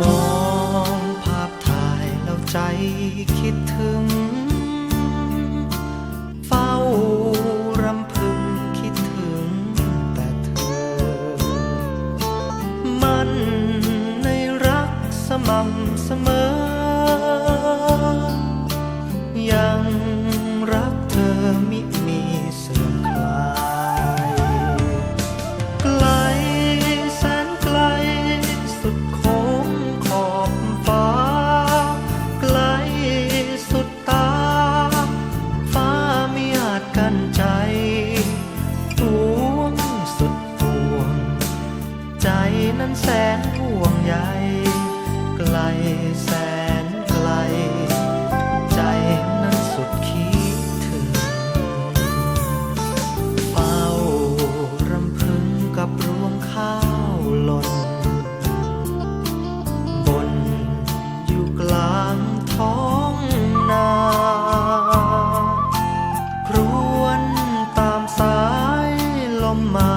มองภาพถ่ายแล้วใจคิดถึง เฝ้ารำพึงคิดถึงแต่เธอ มันในรักสม่ำเสมอ แสนห่วงใยไกลแสนไกล ใจนั้นสุดคิดถึงเฝ้ารำพึงกับรวงข้าวหล่น บนอยู่กลางท้องนาครวนตามสายลมมา